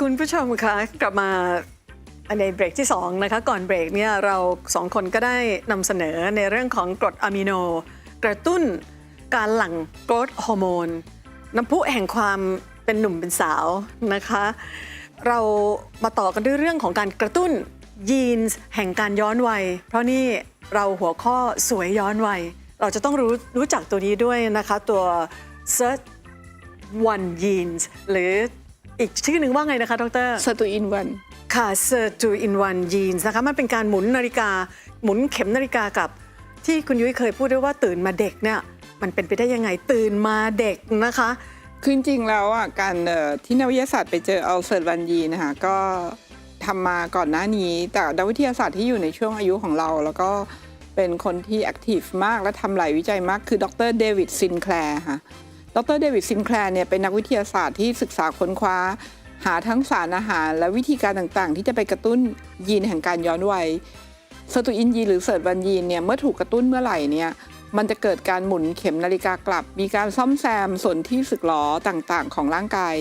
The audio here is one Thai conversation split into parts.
คุณผู้ชมคะกลับมาในเบรกที่ 2 นะคะ ก่อนเบรกเนี่ยเราสองคนก็ได้นำเสนอในเรื่องของกรดอะมิโน กระตุ้นการหลั่งกรทฮอร์โมน น้ำพุแห่งความเป็นหนุ่มเป็นสาวนะคะ เรามาต่อกันด้วยเรื่องของการกระตุ้นยีนส์แห่งการย้อนวัย เพราะนี่เราหัวข้อสวยย้อนวัย เราจะต้องรู้รู้จักตัวนี้ด้วยนะคะ ตัว Search One Genes หรือ อีกชื่อหนึ่งว่าไงนะคะดรสตูอินวันค่ะ s i r t o in one genes นะคะมันเป็นการหมุนนาฬิกาหมุนเข็มนาฬิกากับ ที่คุณยุ้ยเคยพูดด้วยว่าตื่นมาเด็กเนี่ยมันเป็นไปได้ยังไงตื่นมาเด็กนะคะคือจริงๆแล้วอะการเอ่อที่นักวิทยาศาสตร์ไปเจออัลเซอร์วันยีนะคะก็ทำมาก่อนหน้านี้ แต่นักวิทยาศาสตร์ที่อยู่ในช่วงอายุของเรา แล้วก็เป็นคนที่แอคทีฟมากและทำหลายวิจัยมากคือดรเดวิดซินแคลร์ค่ะ ดรเดวิดซินแคลร์เนี่ยเป็นนักวิทยาศาสตร์ที่ศึกษาค้นคว้า หาทั้งสารอาหารและวิธีการต่างๆ ที่จะไปกระตุ้นยีนแห่งการย้อนวัยสตูอินยีนหรือเสิร์ตวันยีนเนี่ยเมื่อถูกกระตุ้นเมื่อไหร่เนี่ยมันจะเกิดการหมุนเข็มนาฬิกากลับ มีการซ่อมแซมส่วนที่สึกหรอต่างๆ ของร่างกาย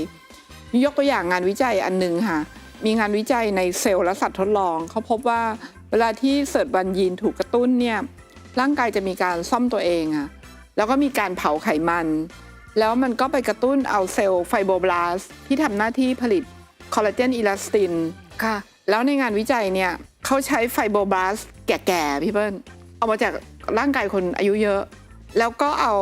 ยกตัวอย่างงานวิจัยอันหนึ่งค่ะ มีงานวิจัยในเซลล์และสัตว์ทดลอง เขาพบว่าเวลาที่เสิร์ตวันยีนถูกกระตุ้นเนี่ยร่างกายจะมีการซ่อมตัวเองอะแล้วก็มีการเผาไขมัน แล้วมันก็ไปกระตุ้นเอาเซลล์ไฟโบบลาสต์ที่ทำหน้าที่ผลิตคอลลาเจนอิลาสตินค่ะแล้วในงานวิจัยเนี่ยเขาใช้ไฟโบบลาสต์แก่ๆพี่เปิ้ลเอามาจากร่างกายคนอายุเยอะ แล้วก็เอา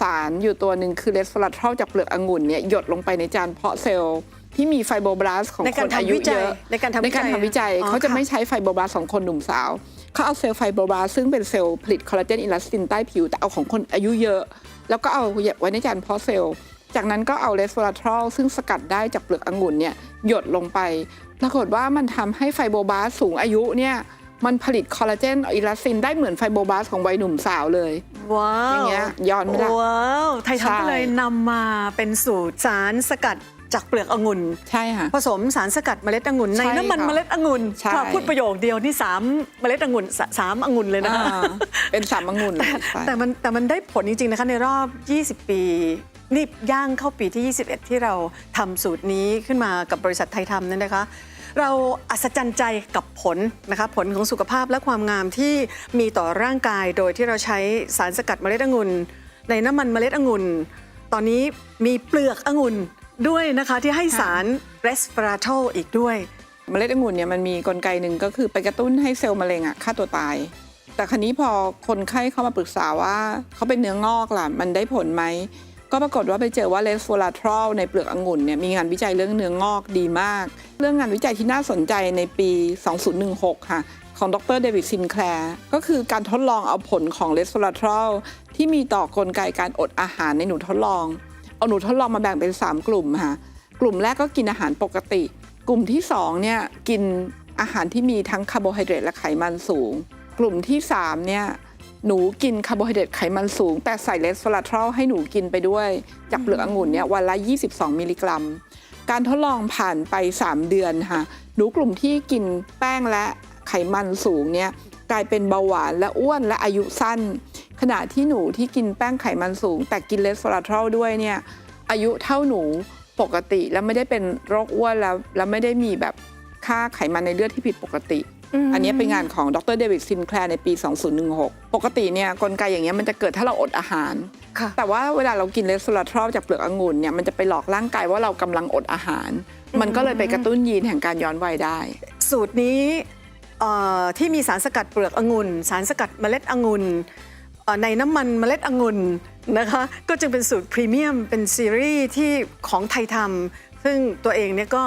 สารอยู่ตัวหนึ่งคือเลสโฟลาทรอลจากเปลือกองุ่นเนี่ยหยดลงไปในจานเพาะเซลล์ที่มีไฟโบบลาสต์ของในคการนอายุทำวิจัเยยอะในการทำในการทำวิจัยอ๋อเขาจะค่ะไม่ใช้ไฟโบบลาสต์ของคนหนุ่มสาว เขาเอาเซลล์ไฟโบบลาสต์ซึ่งเป็นเซลล์ผลิตคอลลาเจนอิลาสตินใต้ผิว แต่เอาของคนอายุเยอะ แล้วก็เอาไว้ในจานเพาะเซลล์ จากนั้นก็เอาเลสโฟลาทรอลซึ่งสกัดได้จากเปลือกองุ่นเนี่ยหยดลงไปปรากฏว่ามันทำให้ไฟโบบลาสต์สูงอายุเนี่ยมันผลิตคอลลาเจนอิลาสตินได้เหมือนไฟโบบลาสต์ของวัยหนุ่มสาวเลย ว้าว อย่างเงี้ยย้อนไม่ได้ว้าว ไทยใช่ทำก็เลยนำมาเป็นสูตรสารสกัด จากเปลือกองุ่นใช่ค่ะ ผสมสารสกัดเมล็ดองุ่นในใช่น้ำมันค่ะเมล็ดองุ่นใช่ ค่ะพูดประโยคเดียวนี่สามเมล็ดองุ่นสสามองุ่นเลยนะคะ อ่าเป็นสามองุ่นเลยใช่แต่มันแต่มันได้ผลจริง ๆ นะคะ ในรอบ 20 ปี นี่ย่างเข้าปีที่ 21 ที่เราทำสูตรนี้ขึ้นมากับบริษัทไทยทำนั่นนะคะ เราอัศจรรย์ใจกับผลนะคะ ผลของสุขภาพและความงามที่มีต่อร่างกายโดยที่เราใช้สารสกัดเมล็ดองุ่นในน้ำมันเมล็ดองุ่น ตอนนี้มีเปลือกองุ่น ด้วยนะคะที่ให้สาร resveratrol อีกด้วย เมล็ดองุ่นเนี่ยมันมีกลไกหนึ่งก็คือไปกระตุ้นให้เซลล์มะเร็งอะฆ่าตัวตาย แต่ครั้นี้พอคนไข้เข้ามาปรึกษาว่าเขาเป็นเนื้องอกล่ะ มันได้ผลไหม ก็ปรากฏว่าไปเจอว่าเลสโฟลาทรอลในเปลือกองุ่นเนี่ยมีงานวิจัยเรื่องเนื้องอกดีมาก เรื่องงานวิจัยที่น่าสนใจในปี 2016 ค่ะของดรเดวิดซินแคลร์ก็คือการทดลองเอาผลของเลสโฟลาทรอลที่มีต่อกลไกการอดอาหารในหนูทดลอง เอาหนูทดลองมาแบ่งเป็น 3 กลุ่มค่ะกลุ่มแรกก็กินอาหารปกติ กลุ่มที่2เนี่ยกินอาหารที่มีทั้งคาร์โบไฮเดรตและไขมันสูง กลุ่มที่3เนี่ยหนูกินคาร์โบไฮเดรตไขมันสูง แต่ใส่เลสโฟลาทรอลให้หนูกินไปด้วย จากเปลือกองุ่นเนี่ยวันละ 22 มิลลิกรัม การทดลองผ่านไป 3 เดือนค่ะหนูกลุ่มที่กินแป้งและไขมันสูงเนี่ย กลายเป็นเบาหวานและอ้วนและอายุสั้น ขณะที่หนูที่กินแป้งไขมันสูง แต่กินเลสโฟลาทรอลด้วยเนี่ยอายุเท่าหนูปกติแล้วไม่ได้เป็นโรคอ้วนแล้วแล้วไม่ได้มีแบบค่าไขมันในเลือดที่ผิดปกติ อันนี้เป็นงานของดรเดวิดซินแคลร์ในปี 2016 ปกติเนี่ยกลไกอย่างเงี้ยมันจะเกิดถ้าเราอดอาหารค่ะแต่ว่าเวลาเรากินเลสโซลาทรอลจากเปลือกองุ่นเนี่ยมันจะไปหลอกร่างกายว่าเรากำลังอดอาหาร มันก็เลยไปกระตุ้นยีนแห่งการย้อนวัยได้ สูตรนี้เอ่อ ที่มีสารสกัดเปลือกองุ่น สารสกัดเมล็ดองุ่นเอ่อในน้ำมันเมล็ดองุ่นนะคะก็จึงเป็นสูตรพรีเมียมเป็นซีรีส์ที่ของไทยทำซึ่งตัวเองเนี่ยก็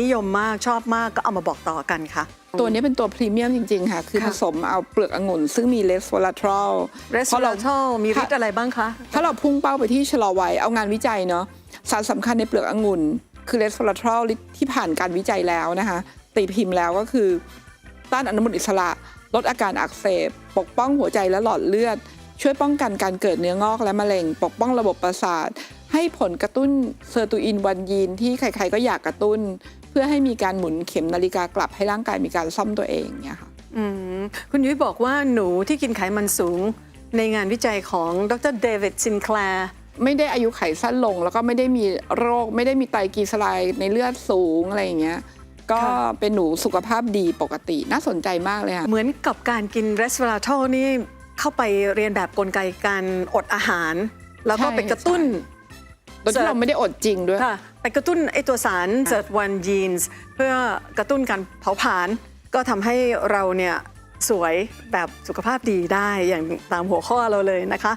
นิยมมากชอบมากก็เอามาบอกต่อกันค่ะ ตัวนี้เป็นตัวพรีเมียมจริง ๆ ค่ะ คือค่ะผสมเอาเปลือกองุ่น ซึ่งมีเลสโซลาทรอลเรสเพราะโลเราทอลมีฤทธิ์อะไรบ้างคะ ถ้าเราพุ่งเป้าไปที่ชะลอวัยเอางานวิจัยเนาะสารสำคัญในเปลือกองุ่น คือเลสโซลาทรอลที่ผ่านการวิจัยแล้วนะคะตีพิมพ์แล้วก็คือ ต้านอนุมูลอิสระ ลดอาการอักเสบ ปกป้องหัวใจและหลอดเลือด ช่วยป้องกันการเกิดเนื้องอกและมะเร็ง ปกป้องระบบประสาท ให้ผลกระตุ้นเซอร์ตูอินวันยีนที่ใครๆก็อยากกระตุ้น เพื่อให้มีการหมุนเข็มนาฬิกากลับให้ร่างกายมีการซ่อมตัวเองเนี่ยค่ะอืมคุณยุ้ยบอกว่าหนูที่กินไขมันสูงในงานวิจัยของดรเดวิดซินแคลร์ไม่ได้อายุไขสั้นลง แล้วก็ไม่ได้มีโรค ไม่ได้มีไตรกลีเซอไรด์ในเลือดสูงอะไรอย่างเงี้ย ก็ค่ะเป็นหนูสุขภาพดีปกติน่าสนใจมากเลยค่ะ เหมือนกับการกินเรสเวลาโทนี่เข้าไปเรียนแบบกลไกการอดอาหาร แล้วก็ใช่ไปกระตุ้นโดยที่เราไม่ได้อดจริงด้วยค่ะไปกระตุ้นไอตัวสารเซิร์ตวันยีนส์เพื่อกระตุ้นการเผาผลาญก็ทำให้เราเนี่ยสวยแบบสุขภาพดีได้อย่างตามหัวข้อเราเลยนะคะ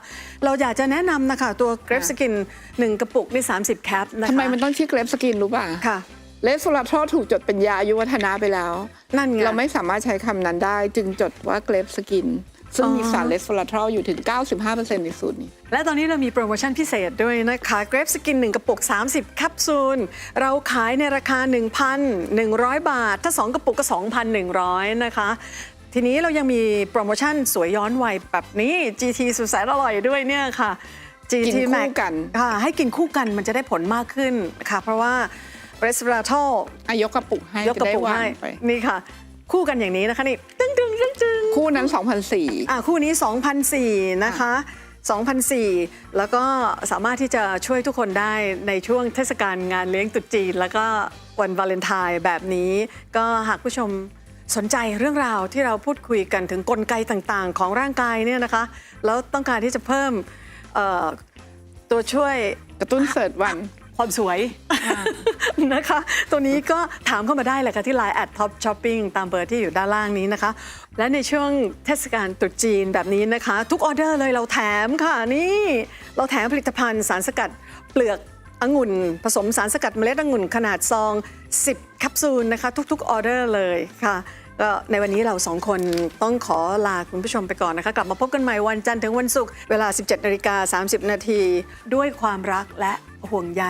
เราอยากจะแนะนำนะคะ ตัวเกรฟสกิน 1 กระปุกนี่30 แคปนะคะทำไมมันต้องชื่อเกรฟสกินรู้ป่ะค่ะ เลสโซลาทรอลถูกจดเป็นยาอายุวัฒนะไปแล้ว นั่นไง เราไม่สามารถใช้คำนั้นได้ จึงจดว่าเกรฟสกิน ซึ่งมีอ๋อสารเลสโซลาทรอลอยู่ถึง 95%ในสูตรนี้ และตอนนี้เรามีโปรโมชั่นพิเศษด้วยนะคะเกรฟสกิน 1 กระปุก 30แคปซูล เราขายในราคา 1,100 บาท ถ้า 2 กระปุกก็ 2,100 นะคะ ทีนี้เรายังมีโปรโมชั่นสวยย้อนวัยแบบนี้ GT สุดแสนอร่อยด้วยเนี่ยค่ะ GT กินคู่ Max กัน ค่ะให้กินคู่กันมันจะได้ผลมากขึ้นค่ะ เพราะว่า r e s v e r a t o l อายกกระปุกให้ยกกระปุกจได้วางให้ไป นี่ค่ะ คู่กันอย่างนี้นะคะนี่ตึ้งตึ้งตึ้งตึ้งคู่นั้น 2,004อะคู่นี้ 2,004 นะคะ 2,004 แล้วก็สามารถที่จะช่วยทุกคนได้ในช่วงเทศกาลงานเลี้ยงตรุษจีน แล้วก็วันวาเลนไทน์แบบนี้ ก็หากผู้ชมสนใจเรื่องราวที่เราพูดคุยกันถึงกลไกต่างๆ ของร่างกายเนี่ยนะคะ แล้วต้องการที่จะเพิ่มเอ่อตัวช่วยกระตุ้นเสิร์ชวัน ความสวยนะคะ ตัวนี้ก็ถามเข้ามาได้เลยค่ะ ที่ Line at Top Shopping ตามเบอร์ที่อยู่ด้านล่างนี้นะคะ และในช่วงเทศกาลตรุษจีนแบบนี้นะคะ ทุกออเดอร์เลยเราแถมค่ะนี่ เราแถมผลิตภัณฑ์สารสกัดเปลือกองุ่น ผสมสารสกัดเมล็ดองุ่นขนาดซอง 10 แคปซูลนะคะ ทุกๆออเดอร์เลยค่ะ ก็ในวันนี้เราสองคนต้องขอลาคุณผู้ชมไปก่อนนะคะ กลับมาพบกันใหม่วันจันทร์ถึงวันศุกร์เวลา 17นาฬิกา30 นาที ด้วยความรักและห่วงใย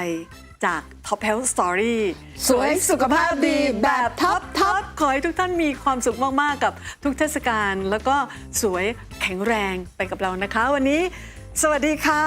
จาก Top Health Story สวยสุขภาพดีแบบท็อปท็อปขอให้ทุกท่านมีความสุขมาก ๆ กับทุกเทศกาลแล้วก็สวยแข็งแรงไปกับเรานะคะ วันนี้ สวัสดีค่ะ